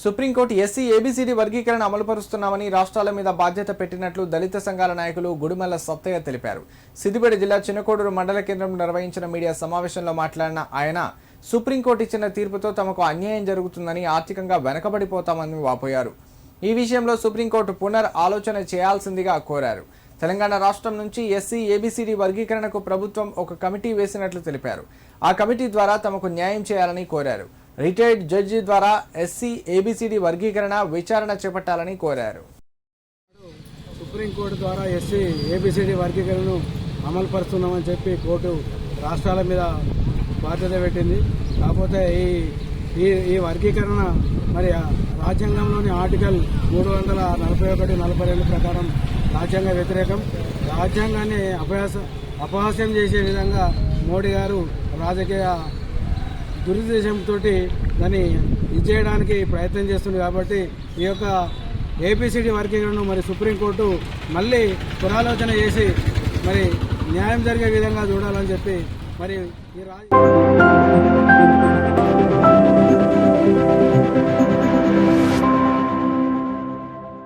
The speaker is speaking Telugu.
సుప్రీంకోర్టు ఎస్సీ ఏబీసీడీ వర్గీకరణ అమలుపరుస్తున్నామని రాష్ట్రాల మీద బాధ్యత పెట్టినట్లు దళిత సంఘాల నాయకులు గుడిమల్ల సత్తయ్య తెలిపారు. సిద్దిపేట జిల్లా చిన్నకోడూరు మండల కేంద్రంలో నిర్వహించిన మీడియా సమావేశంలో మాట్లాడిన ఆయన సుప్రీంకోర్టు ఇచ్చిన తీర్పుతో తమకు అన్యాయం జరుగుతుందని ఆర్థికంగా వెనకబడిపోతామని వాపోయారు. ఈ విషయంలో సుప్రీంకోర్టు పునర్ ఆలోచన చేయాల్సిందిగా కోరారు. తెలంగాణ రాష్ట్రం నుంచి ఎస్సీ ఏబీసీడీ వర్గీకరణకు ప్రభుత్వం ఒక కమిటీ వేసినట్లు తెలిపారు. ఆ కమిటీ ద్వారా తమకు న్యాయం చేయాలని కోరారు. రిటైర్డ్ జడ్జి ద్వారా SC A B C D వర్గీకరణ విచారణ చేపట్టాలని కోరారు. సుప్రీంకోర్టు ద్వారా ఎస్సీ ఏబిసిడి వర్గీకరణను అమలు పరుస్తున్నామని చెప్పి కోర్టు రాష్ట్రాల మీద బాధ్యత పెట్టింది. కాకపోతే ఈ ఈ ఈ వర్గీకరణ మరి రాజ్యాంగంలోని ఆర్టికల్ మూడు వందల నలభై ఒకటి నలభై రెండు ప్రకారం రాజ్యాంగ వ్యతిరేకం. రాజ్యాంగాన్ని అపహాస అపహాస్యం చేసే విధంగా మోడీ గారు రాజకీయ దురుద్దేశంతో దాన్ని ఇది చేయడానికి ప్రయత్నం చేస్తుంది కాబట్టి ఈ యొక్క ఏపీసీడీ వర్గీకరణను మరి సుప్రీంకోర్టు మళ్ళీ పునరాలోచన చేసి మరి న్యాయం జరిగే విధంగా చూడాలని చెప్పి మరి ఈ రాజ